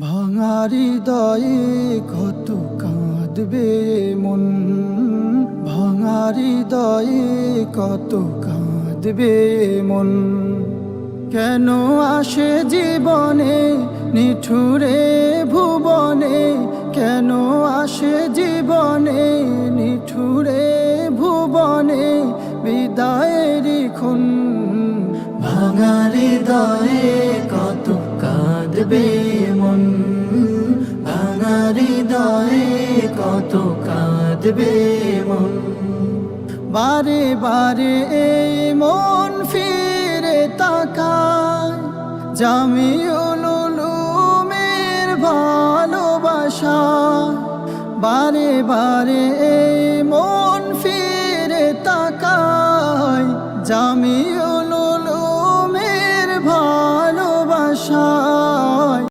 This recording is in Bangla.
ভাঙারি দয়ে কত কাঁদবে মন? ভাঙারি দয়ে কত কাঁদবে মন? কেন আসে জীবনে নিঠুরে ভুবনে? কেন আসে জীবনে নিঠুরে ভুবনে? বিদায়েরই খুন। ভাঙারি দয়ে কত কাঁদবে ভাঙারি দয়ে কত কাঁদবে মন? বারে বারে এই মন ফিরে তাকায়, জামিউল উলুমের ভালোবাসা। বারে বারে এই মন